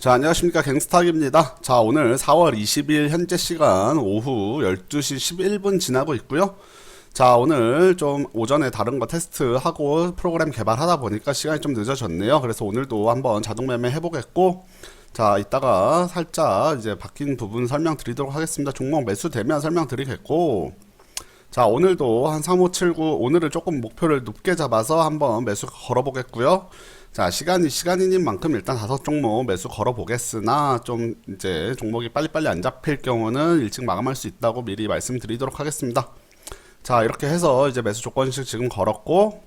자, 안녕하십니까. 갱스탁입니다. 자, 오늘 4월 20일 현재 시간 오후 12시 11분 지나고 있고요. 자, 오늘 좀 오전에 다른 거 테스트하고 프로그램 개발하다 보니까 시간이 좀 늦어졌네요. 그래서 오늘도 한번 자동 매매 해보겠고, 자, 이따가 살짝 이제 바뀐 부분 설명드리도록 하겠습니다. 종목 매수되면 설명드리겠고, 자, 오늘도 한 3579, 오늘은 조금 목표를 높게 잡아서 한번 매수 걸어보겠고요. 자, 시간이 시간인 만큼 일단 다섯 종목 매수 걸어 보겠으나 좀 이제 종목이 빨리빨리 안 잡힐 경우는 일찍 마감할 수 있다고 미리 말씀드리도록 하겠습니다. 자, 이렇게 해서 이제 매수 조건식 지금 걸었고,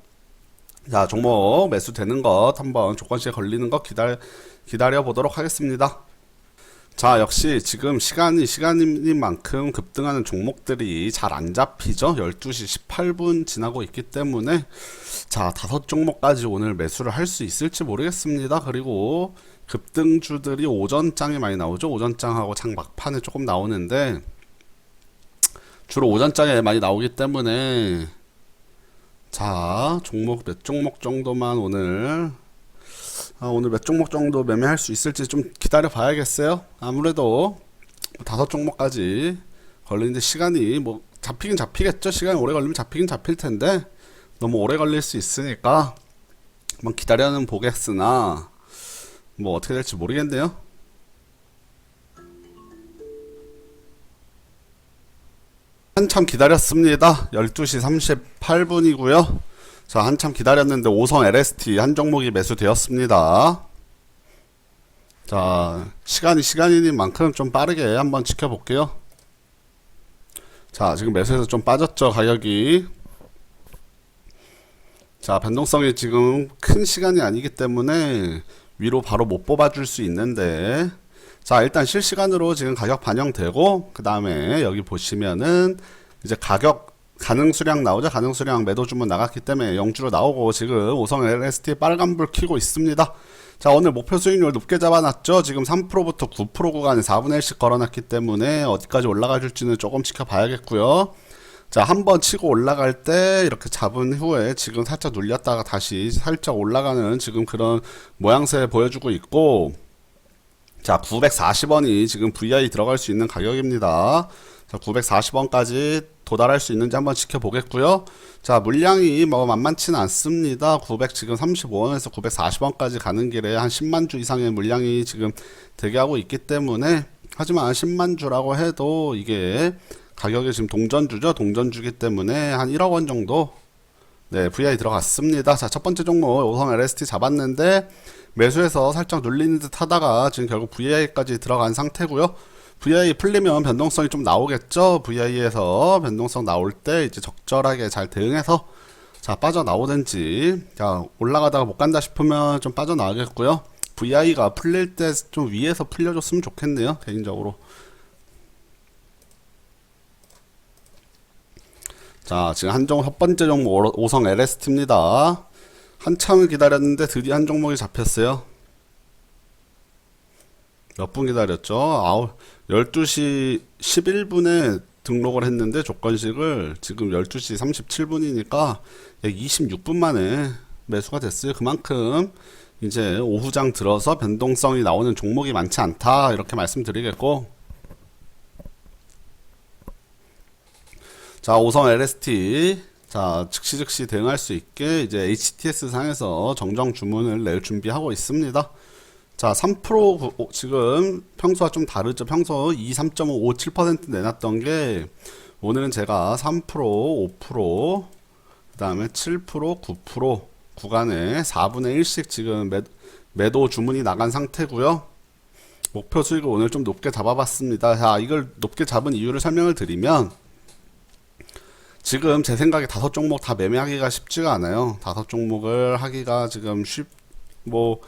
자, 종목 매수 되는 것 한번 조건식에 걸리는 것 기다려, 기다려 보도록 하겠습니다. 자, 역시 지금 시간이 시간인 만큼 급등하는 종목들이 잘 안 잡히죠. 12시 18분 지나고 있기 때문에 자, 다섯 종목까지 오늘 매수를 할 수 있을지 모르겠습니다. 그리고 급등주들이 오전장에 많이 나오죠. 오전장하고 장 막판에 조금 나오는데 주로 오전장에 많이 나오기 때문에 자, 종목 몇 종목 정도만 오늘 아, 오늘 몇 종목 정도 매매할 수 있을지 좀 기다려 봐야겠어요. 아무래도 다섯 종목까지 걸리는데 시간이 뭐 잡히긴 잡히겠죠. 시간이 오래 걸리면 잡히긴 잡힐 텐데 너무 오래 걸릴 수 있으니까 한번 기다려는 보겠으나 뭐 어떻게 될지 모르겠네요. 한참 기다렸습니다. 12시 38분이고요. 자, 한참 기다렸는데 오성 LST 한 종목이 매수되었습니다. 자, 시간이 시간인 만큼 좀 빠르게 한번 지켜볼게요. 자, 지금 매수해서 좀 빠졌죠, 가격이. 자, 변동성이 지금 큰 시간이 아니기 때문에 위로 바로 못 뽑아줄 수 있는데, 자, 일단 실시간으로 지금 가격 반영되고, 그 다음에 여기 보시면은 이제 가격 가능 수량 나오죠. 가능 수량 매도 주문 나갔기 때문에 영주로 나오고 지금 오성 LST 빨간불 켜고 있습니다. 자, 오늘 목표 수익률 높게 잡아놨죠. 지금 3%부터 9% 구간에 4분의 1씩 걸어놨기 때문에 어디까지 올라가 줄지는 조금 지켜봐야겠고요. 자, 한 번 치고 올라갈 때 이렇게 잡은 후에 지금 살짝 눌렸다가 다시 살짝 올라가는 지금 그런 모양새 보여주고 있고 자, 940원이 지금 VI 들어갈 수 있는 가격입니다. 자, 940원까지 도달할 수 있는지 한번 지켜보겠고요. 자, 물량이 뭐 만만치는 않습니다. 900 지금 35원에서 940원까지 가는 길에 한 10만 주 이상의 물량이 지금 대기하고 있기 때문에 하지만 10만 주라고 해도 이게 가격이 지금 동전주죠. 동전주기 때문에 한 1억 원 정도 네, VI 들어갔습니다. 자, 첫 번째 종목 오성 LST 잡았는데 매수해서 살짝 눌리는 듯 하다가 지금 결국 VI까지 들어간 상태고요. VI 풀리면 변동성이 좀 나오겠죠. VI에서 변동성 나올 때 이제 적절하게 잘 대응해서 자 빠져나오든지 자 올라가다가 못 간다 싶으면 좀 빠져나가겠고요. VI가 풀릴 때 좀 위에서 풀려줬으면 좋겠네요. 개인적으로. 자 지금 한 종목 첫 번째 종목 오성 LST입니다. 한참을 기다렸는데 드디어 한 종목이 잡혔어요. 몇 분 기다렸죠? 아우 12시 11분에 등록을 했는데 조건식을 지금 12시 37분이니까 26분 만에 매수가 됐어요. 그만큼 이제 오후장 들어서 변동성이 나오는 종목이 많지 않다 이렇게 말씀드리겠고 자 오성 LST 자 즉시 즉시 대응할 수 있게 이제 HTS 상에서 정정 주문을 낼 준비하고 있습니다. 자, 3% 지금 평소와 좀 다르죠. 평소 2, 3.5, 7% 내놨던 게 오늘은 제가 3%, 5%, 그 다음에 7%, 9% 구간에 4분의 1씩 지금 매, 매도 주문이 나간 상태고요. 목표 수익을 오늘 좀 높게 잡아봤습니다. 자, 이걸 높게 잡은 이유를 설명을 드리면 지금 제 생각에 다섯 종목 다 매매하기가 쉽지가 않아요. 다섯 종목을 하기가 지금 쉽, 뭐,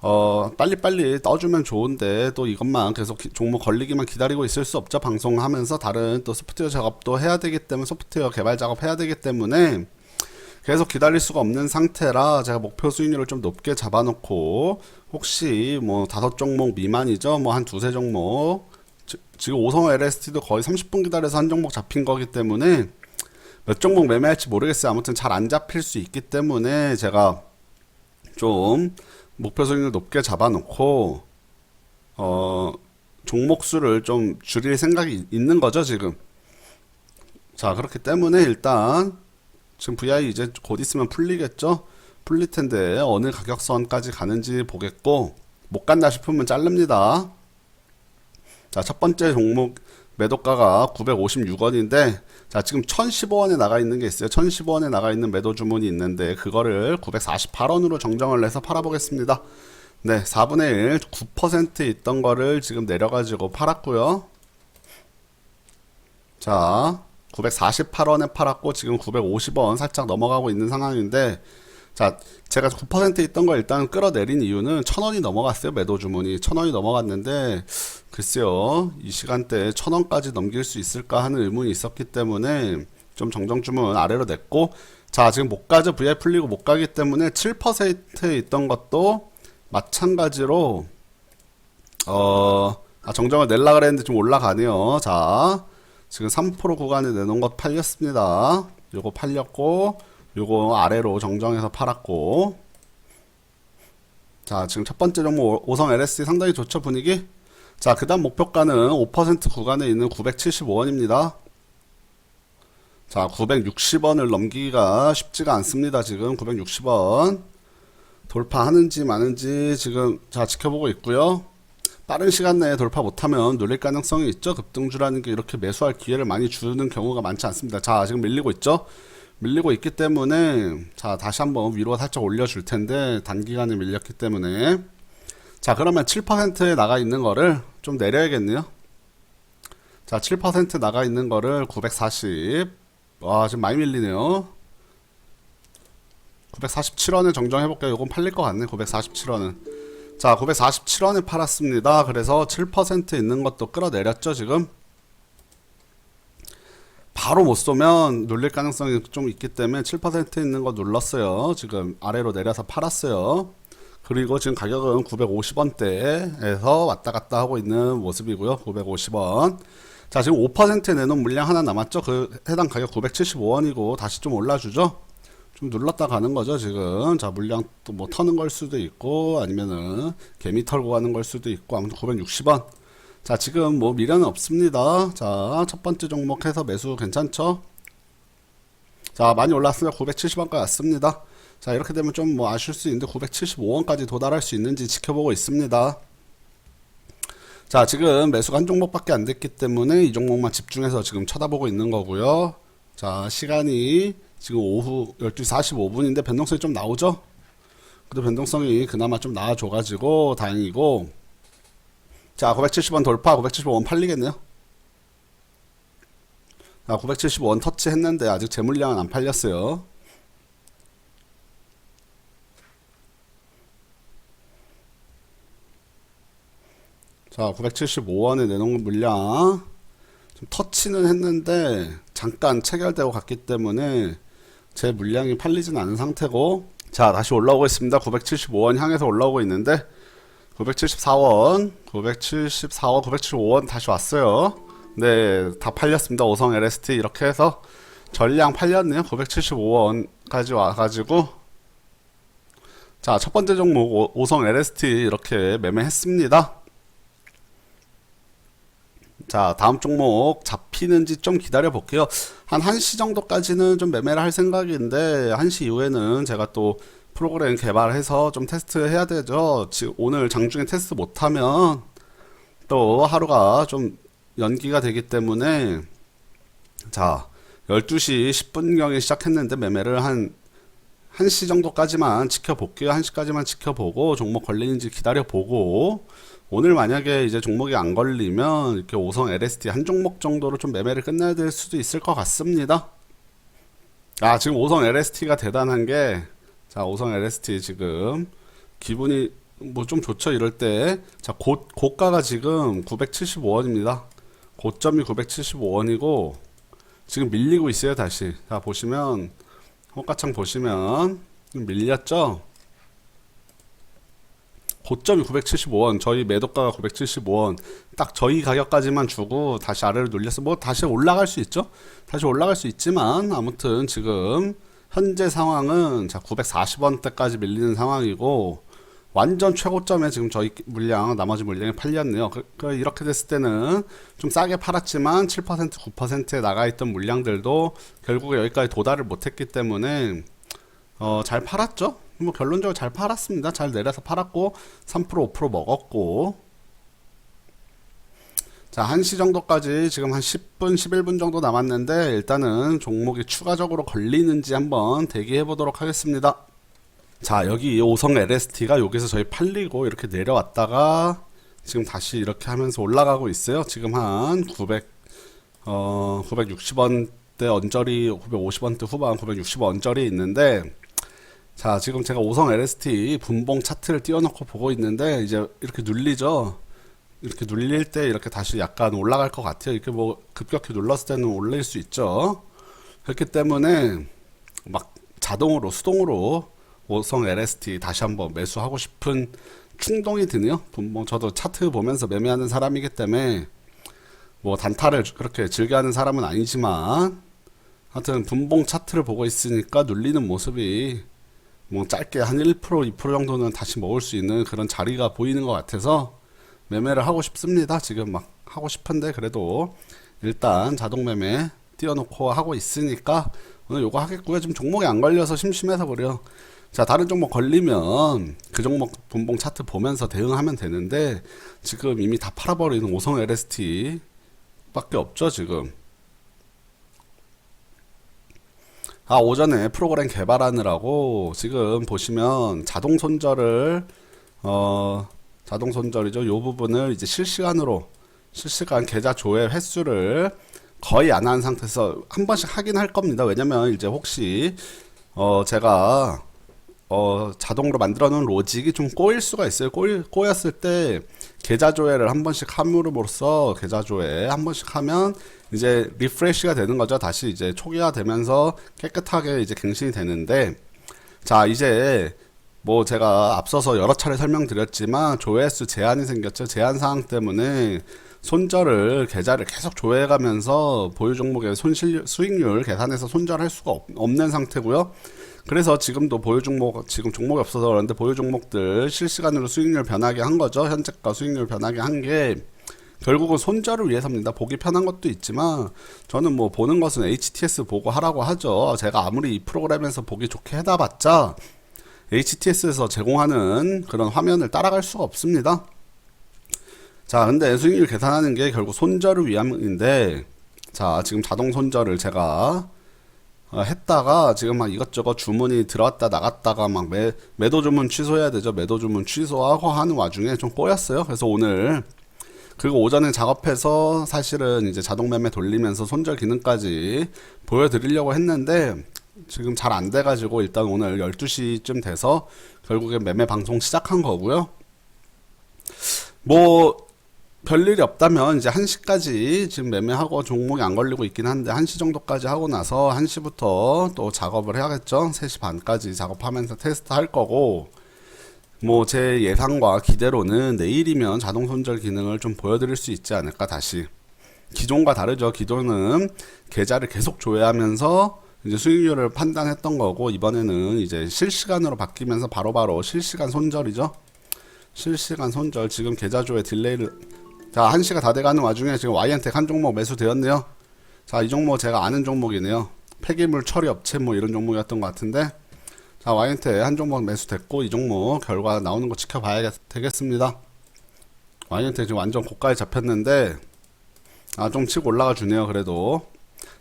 어, 빨리빨리 떠주면 좋은데 또 이것만 계속 기, 종목 걸리기만 기다리고 있을 수 없죠. 방송하면서 다른 또 소프트웨어 작업도 해야 되기 때문에 소프트웨어 개발 작업 해야 되기 때문에 계속 기다릴 수가 없는 상태라 제가 목표 수익률을 좀 높게 잡아놓고 혹시 뭐 다섯 종목 미만이죠. 뭐 한 두세 종목 지, 지금 오성 LST도 거의 30분 기다려서 한 종목 잡힌 거기 때문에 몇 종목 매매할지 모르겠어요. 아무튼 잘 안 잡힐 수 있기 때문에 제가 좀 목표 수익률 높게 잡아놓고 어, 종목 수를 좀 줄일 생각이 있는 거죠, 지금. 자, 그렇기 때문에 일단 지금 VI 이제 곧 있으면 풀리겠죠? 풀릴 텐데 어느 가격선까지 가는지 보겠고 못 간다 싶으면 자릅니다. 자, 첫 번째 종목 매도가가 956원인데 자, 지금 1015원에 나가 있는 게 있어요. 1015원에 나가 있는 매도 주문이 있는데 그거를 948원으로 정정을 해서 팔아 보겠습니다. 네, 4분의 1, 9% 있던 거를 지금 내려가지고 팔았고요. 자, 948원에 팔았고 지금 950원 살짝 넘어가고 있는 상황인데 자, 제가 9% 있던 거 일단 끌어내린 이유는 1000원이 넘어갔어요. 매도 주문이 1000원이 넘어갔는데 글쎄요. 이 시간대에 1000원까지 넘길 수 있을까 하는 의문이 있었기 때문에 좀 정정 주문 아래로 냈고 자, 지금 못 가죠. VI 풀리고 못 가기 때문에 7%에 있던 것도 마찬가지로 어 아, 정정을 낼라 그랬는데 좀 올라가네요. 자, 지금 3% 구간에 내놓은 것 팔렸습니다. 요거 팔렸고 요거 아래로 정정해서 팔았고 자, 지금 첫 번째 종목 오성 LSD 상당히 좋죠, 분위기? 자, 그 다음 목표가는 5% 구간에 있는 975원입니다. 자, 960원을 넘기기가 쉽지가 않습니다, 지금. 960원. 돌파하는지 마는지 지금 자 지켜보고 있고요. 빠른 시간 내에 돌파 못하면 눌릴 가능성이 있죠. 급등주라는 게 이렇게 매수할 기회를 많이 주는 경우가 많지 않습니다. 자 지금 밀리고 있죠. 밀리고 있기 때문에 자 다시 한번 위로 살짝 올려줄 텐데 단기간에 밀렸기 때문에 자 그러면 7%에 나가 있는 거를 좀 내려야겠네요. 자 7% 나가 있는 거를 940. 와 지금 많이 밀리네요. 947원에 정정해 볼게요. 이건 팔릴 것 같네. 947원은. 자, 947원에 팔았습니다. 그래서 7% 있는 것도 끌어내렸죠, 지금. 바로 못 쏘면 눌릴 가능성이 좀 있기 때문에 7% 있는 거 눌렀어요. 지금 아래로 내려서 팔았어요. 그리고 지금 가격은 950원대에서 왔다 갔다 하고 있는 모습이고요. 950원. 자, 지금 5% 내놓은 물량 하나 남았죠. 그 해당 가격 975원이고 다시 좀 올라주죠. 좀 눌렀다 가는 거죠 지금 자 물량 또 뭐 터는 걸 수도 있고 아니면은 개미 털고 가는 걸 수도 있고 아무튼 960원 자 지금 뭐 미련은 없습니다. 자 첫 번째 종목 해서 매수 괜찮죠? 자 많이 올랐으면 970원까지 왔습니다. 자 이렇게 되면 좀 뭐 아실 수 있는데 975원까지 도달할 수 있는지 지켜보고 있습니다. 자 지금 매수가 한 종목밖에 안 됐기 때문에 이 종목만 집중해서 지금 쳐다보고 있는 거고요. 자 시간이 지금 오후 12시 45분인데 변동성이 좀 나오죠? 그래도 변동성이 그나마 좀 나아줘가지고 다행이고 자 970원 돌파 975원 팔리겠네요. 자 975원 터치 했는데 아직 재물량은 안 팔렸어요. 자 975원에 내놓은 물량 좀 터치는 했는데 잠깐 체결되고 갔기 때문에 제 물량이 팔리진 않은 상태고. 자 다시 올라오고 있습니다. 975원 향해서 올라오고 있는데 974원 974원 975원 다시 왔어요. 네 다 팔렸습니다. 오성 LST 이렇게 해서 전량 팔렸네요. 975원까지 와가지고. 자 첫 번째 종목 오, 오성 LST 이렇게 매매했습니다. 자, 다음 종목 잡히는지 좀 기다려 볼게요. 한 1시 정도까지는 좀 매매를 할 생각인데 1시 이후에는 제가 또 프로그램 개발해서 좀 테스트 해야 되죠. 지금 오늘 장중에 테스트 못 하면 또 하루가 좀 연기가 되기 때문에 자, 12시 10분경에 시작했는데 매매를 한 1시 정도까지만 지켜볼게요. 1시까지만 지켜보고 종목 걸리는지 기다려보고 오늘 만약에 이제 종목이 안 걸리면 이렇게 오성 LST 한 종목 정도로 좀 매매를 끝내야 될 수도 있을 것 같습니다. 아, 지금 오성 LST가 대단한 게, 자, 오성 LST 지금 기분이 뭐 좀 좋죠, 이럴 때. 자, 고, 고가가 지금 975원입니다. 고점이 975원이고, 지금 밀리고 있어요, 다시. 자, 보시면, 호가창 보시면, 밀렸죠? 고점이 975원, 저희 매도가가 975원, 딱 저희 가격까지만 주고 다시 아래로 눌려서 뭐 다시 올라갈 수 있죠? 다시 올라갈 수 있지만 아무튼 지금 현재 상황은 자 940원대까지 밀리는 상황이고 완전 최고점에 지금 저희 물량 나머지 물량이 팔렸네요. 그, 그 이렇게 됐을 때는 좀 싸게 팔았지만 7% 9%에 나가 있던 물량들도 결국에 여기까지 도달을 못했기 때문에 어, 잘 팔았죠. 뭐 결론적으로 잘 팔았습니다. 잘 내려서 팔았고 3% 5% 먹었고 자 1시 정도까지 지금 한 10분 11분 정도 남았는데 일단은 종목이 추가적으로 걸리는지 한번 대기해 보도록 하겠습니다. 자 여기 오성 LST가 여기서 저희 팔리고 이렇게 내려왔다가 지금 다시 이렇게 하면서 올라가고 있어요. 지금 한 900, 어, 960원대 언저리, 950원대 후반, 960원 언저리 있는데, 자, 지금 제가 오성 LST 분봉 차트를 띄워놓고 보고 있는데, 이제 이렇게 눌리죠? 이렇게 눌릴 때 이렇게 다시 약간 올라갈 것 같아요. 이렇게 뭐 급격히 눌렀을 때는 올릴 수 있죠. 그렇기 때문에 막 자동으로, 수동으로 오성 LST 다시 한번 매수하고 싶은 충동이 드네요. 뭐 저도 차트 보면서 매매하는 사람이기 때문에 뭐 단타를 그렇게 즐겨하는 사람은 아니지만 하여튼 분봉 차트를 보고 있으니까 눌리는 모습이 뭐 짧게 한 1% 2% 정도는 다시 먹을 수 있는 그런 자리가 보이는 것 같아서 매매를 하고 싶습니다. 지금 막 하고 싶은데 그래도 일단 자동 매매 띄워놓고 하고 있으니까 오늘 요거 하겠고요. 지금 종목이 안 걸려서 심심해서 그래요. 자, 다른 종목 걸리면 그 종목 분봉 차트 보면서 대응하면 되는데 지금 이미 다 팔아버리는 오성 LST 밖에 없죠, 지금. 아, 오전에 프로그램 개발하느라고 지금 보시면 자동 손절을 어, 자동 손절이죠. 요 부분을 이제 실시간으로 실시간 계좌 조회 횟수를 거의 안 한 상태에서 한 번씩 하긴 할 겁니다. 왜냐면 이제 혹시 어, 제가 어, 자동으로 만들어 놓은 로직이 좀 꼬일 수가 있어요. 꼬일, 꼬였을 때 계좌 조회를 한 번씩 함으로써 계좌 조회 한 번씩 하면 이제 리프레시가 되는 거죠. 다시 이제 초기화 되면서 깨끗하게 이제 갱신이 되는데 자, 이제 뭐 제가 앞서서 여러 차례 설명드렸지만 조회수 제한이 생겼죠. 제한 사항 때문에 손절을 계좌를 계속 조회해가면서 보유 종목의 손실 수익률 계산해서 손절할 수가 없, 없는 상태고요. 그래서 지금도 보유 종목 지금 종목이 없어서 그런데 보유 종목들 실시간으로 수익률 변하게 한 거죠. 현재가 수익률 변하게 한 게 결국은 손절을 위해서입니다. 보기 편한 것도 있지만 저는 뭐 보는 것은 HTS 보고 하라고 하죠. 제가 아무리 이 프로그램에서 보기 좋게 해다봤자 HTS에서 제공하는 그런 화면을 따라갈 수가 없습니다. 자, 근데 수익률 계산하는 게 결국 손절을 위함인데, 자, 지금 자동 손절을 제가 어, 했다가 지금 막 이것저것 주문이 들어왔다 나갔다가 막 매, 매도 주문 취소해야 되죠. 매도 주문 취소하고 하는 와중에 좀 꼬였어요. 그래서 오늘 그리고 오전에 작업해서 사실은 이제 자동 매매 돌리면서 손절 기능까지 보여드리려고 했는데 지금 잘 안 돼가지고 일단 오늘 12시쯤 돼서 결국에 매매 방송 시작한 거고요. 뭐 별일이 없다면 이제 1시까지 지금 매매하고 종목이 안 걸리고 있긴 한데 1시 정도까지 하고 나서 1시부터 또 작업을 해야겠죠. 3시 반까지 작업하면서 테스트 할 거고 뭐 제 예상과 기대로는 내일이면 자동 손절 기능을 좀 보여드릴 수 있지 않을까 다시 기존과 다르죠. 기존은 계좌를 계속 조회하면서 이제 수익률을 판단했던 거고 이번에는 이제 실시간으로 바뀌면서 바로바로 실시간 손절이죠. 실시간 손절 지금 계좌 조회 딜레이를 자, 1시가 다 돼가는 와중에 지금 Y엔텍 한 종목 매수되었네요. 자, 이 종목 제가 아는 종목이네요. 폐기물 처리 업체 뭐 이런 종목이었던 것 같은데. 자, Y엔텍 한 종목 매수됐고, 이 종목 결과 나오는 거 지켜봐야 되겠습니다. Y엔텍 지금 완전 고가에 잡혔는데, 아, 좀 치고 올라가 주네요, 그래도.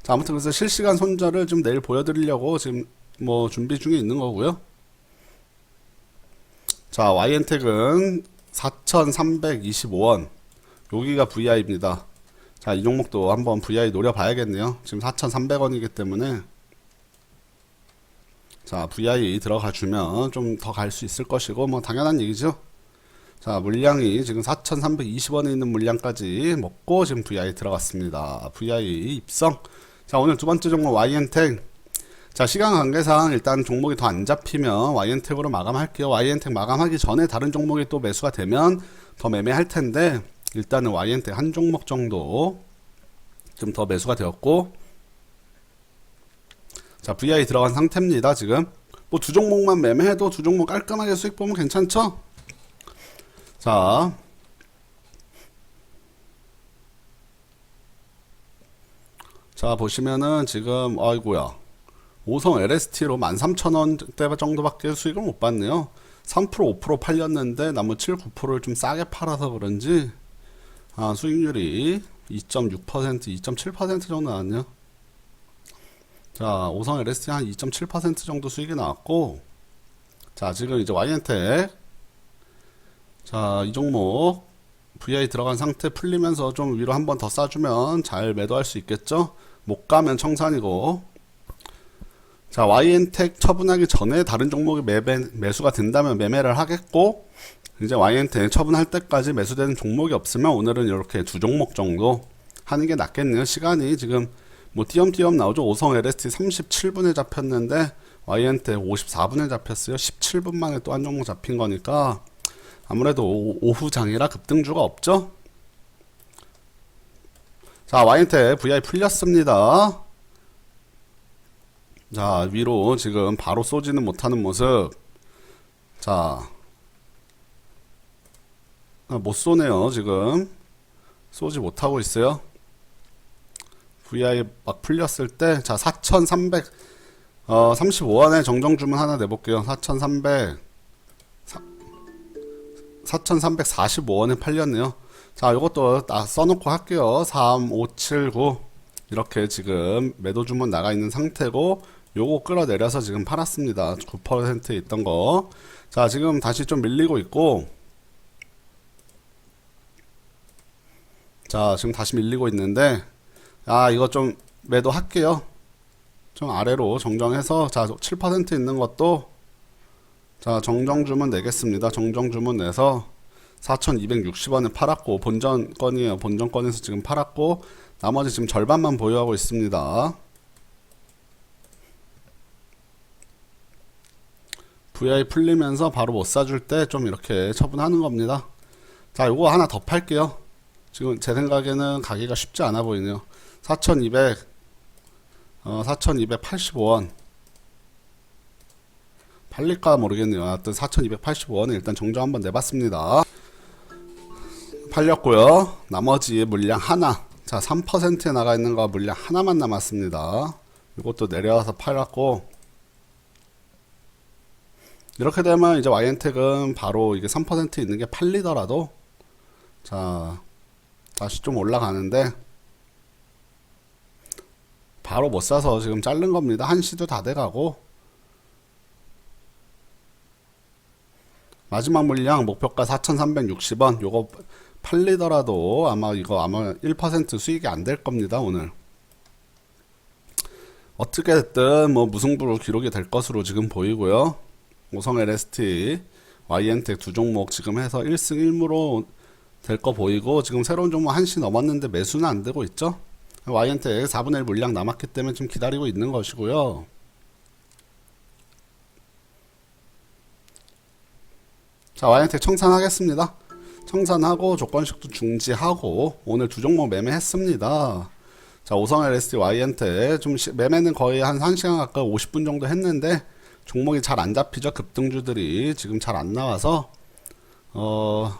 자, 아무튼 그래서 실시간 손절을 좀 내일 보여드리려고 지금 뭐 준비 중에 있는 거고요. 자, Y엔텍은 4,325원. 여기가 VI입니다. 자, 이 종목도 한번 VI 노려봐야겠네요. 지금 4,300원이기 때문에 자, VI 들어가 주면 좀 더 갈 수 있을 것이고 뭐 당연한 얘기죠. 자, 물량이 지금 4,320원에 있는 물량까지 먹고 지금 VI 들어갔습니다. VI 입성. 자, 오늘 두 번째 종목 YN텍. 자, 시간 관계상 일단 종목이 더 안 잡히면 YN텍으로 마감할게요. YN텍 마감하기 전에 다른 종목이 또 매수가 되면 더 매매할 텐데 일단은 YN텍 한 종목 정도 좀 더 매수가 되었고 자 VI 들어간 상태입니다 지금 뭐 두 종목만 매매해도 두 종목 깔끔하게 수익 보면 괜찮죠 자, 자 보시면은 지금 아이고야 오성 LST로 13,000원대 정도밖에 수익을 못 받네요. 3% 5% 팔렸는데 나머지 7, 9%를 좀 싸게 팔아서 그런지 아, 수익률이 2.6% 2.7% 정도 나왔네요. 자 오성 LST 한 2.7% 정도 수익이 나왔고 자 지금 이제 YN텍 자이 종목 VI 들어간 상태 풀리면서 좀 위로 한 번 더 싸주면 잘 매도할 수 있겠죠? 못 가면 청산이고. 자, YN텍 처분하기 전에 다른 종목이 매매, 매수가 된다면 매매를 하겠고, 이제 YN텍 처분할 때까지 매수되는 종목이 없으면 오늘은 이렇게 두 종목 정도 하는 게 낫겠네요. 시간이 지금 뭐 띄엄띄엄 나오죠. 오성 LST 37분에 잡혔는데, YN텍 54분에 잡혔어요. 17분 만에 또 한 종목 잡힌 거니까, 아무래도 오- 오후 장이라 급등주가 없죠. 자, 와인텍 VI 풀렸습니다. 자, 위로 지금 바로 쏘지는 못하는 모습. 자, 아, 못 쏘네요, 지금. 쏘지 못하고 있어요. VI 막 풀렸을 때, 자, 4,300, 어, 35원에 정정 주문 하나 내볼게요. 4,300. 4,345원에 팔렸네요. 자, 이것도 다 써놓고 할게요. 3, 5, 7, 9. 이렇게 지금 매도 주문 나가 있는 상태고, 요거 끌어내려서 지금 팔았습니다. 9%에 있던 거. 자, 지금 다시 좀 밀리고 있고, 자, 지금 다시 밀리고 있는데, 아, 이거 좀 매도 할게요. 좀 아래로 정정해서, 자, 7% 있는 것도 자, 정정 주문 내겠습니다. 정정 주문 내서 4,260원에 팔았고 본전 건이에요. 본전 건에서 지금 팔았고 나머지 지금 절반만 보유하고 있습니다. VI 풀리면서 바로 못 사줄 때 좀 이렇게 처분하는 겁니다. 자, 요거 하나 더 팔게요. 지금 제 생각에는 가기가 쉽지 않아 보이네요. 4,200 어, 4,285원 팔릴까 모르겠네요. 하여튼 4,285원에 일단 정정 한번 내봤습니다. 팔렸고요. 나머지 물량 하나. 자, 3%에 나가 있는 거 물량 하나만 남았습니다. 이것도 내려와서 팔았고 이렇게 되면 이제 YN텍은 바로 이게 3% 있는 게 팔리더라도 자, 다시 좀 올라가는데 바로 못 사서 지금 자른 겁니다. 한시도 다 돼가고 마지막 물량 목표가 4,360원. 요거 팔리더라도 아마 이거 아마 1% 수익이 안 될 겁니다, 오늘. 어떻게 됐든 뭐 무승부로 기록이 될 것으로 지금 보이고요. 오성 LST, YN텍 두 종목 지금 해서 1승 1무로 될 거 보이고 지금 새로운 종목 한시 넘었는데 매수는 안 되고 있죠. YN텍 4분의 1 물량 남았기 때문에 좀 기다리고 있는 것이고요. 자, 와이언텍 청산하겠습니다. 청산하고 조건식도 중지하고 오늘 두 종목 매매했습니다. 자, 오성 LSD 와이언텍 좀 시- 매매는 거의 한 1시간 가까이 50분 정도 했는데 종목이 잘 안 잡히죠. 급등주들이 지금 잘 안 나와서 어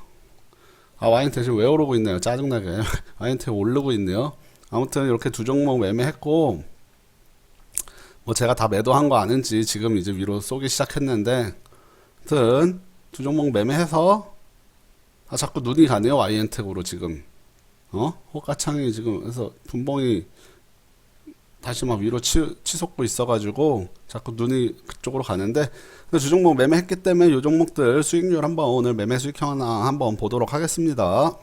아, 와이언텍 지금 왜 오르고 있네요. 짜증나게. 와이언텍 오르고 있네요. 아무튼 이렇게 두 종목 매매했고 뭐 제가 다 매도한 거 아는지 지금 이제 위로 쏘기 시작했는데 하여튼 두 종목 매매해서 아 자꾸 눈이 가네요 와이엔텍으로 지금 어 호가창이 지금 그래서 분봉이 다시 막 위로 치, 치솟고 있어가지고 자꾸 눈이 그쪽으로 가는데 근데 두 종목 매매했기 때문에 요 종목들 수익률 한번 오늘 매매 수익 하나 한번 보도록 하겠습니다.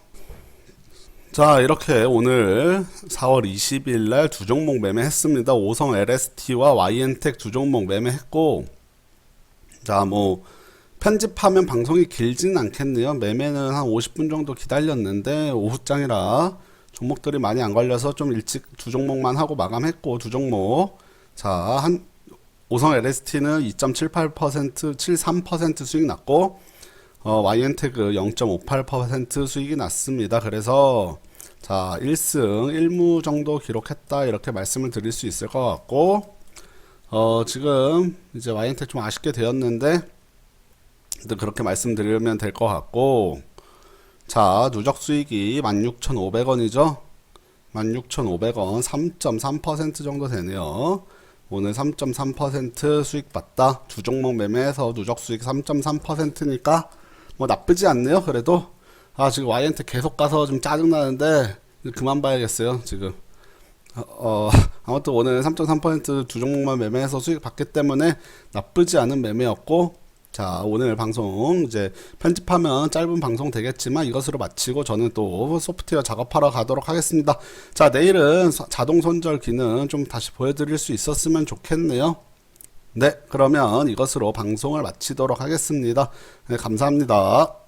자 이렇게 오늘 4월 20일 날 두 종목 매매했습니다. 오성 LST와 YN텍 두 종목 매매했고 자 뭐 편집하면 방송이 길지는 않겠네요. 매매는 한 50분 정도 기다렸는데 오후장이라 종목들이 많이 안 걸려서 좀 일찍 두 종목만 하고 마감했고 두 종목 자한 오성 LST는 2.78% 73% 수익 났고 어, YN테그 0.58% 수익이 났습니다. 그래서 자 1승 1무 정도 기록했다 이렇게 말씀을 드릴 수 있을 것 같고 어, 지금 이제 YN텍 좀 아쉽게 되었는데 또 그렇게 말씀드리면 될 것 같고 자, 누적 수익이 16,500원이죠. 16,500원 3.3% 정도 되네요. 오늘 3.3% 수익 봤다. 두 종목 매매해서 누적 수익 3.3%니까 뭐 나쁘지 않네요. 그래도 아 지금 와이한테 계속 가서 좀 짜증 나는데 그만 봐야겠어요. 지금 어, 어, 아무튼 오늘 3.3%두 종목만 매매해서 수익 봤기 때문에 나쁘지 않은 매매였고 자 오늘 방송 이제 편집하면 짧은 방송 되겠지만 이것으로 마치고 저는 또 소프트웨어 작업하러 가도록 하겠습니다. 자 내일은 서- 자동 손절 기능 좀 다시 보여드릴 수 있었으면 좋겠네요. 네 그러면 이것으로 방송을 마치도록 하겠습니다. 네, 감사합니다.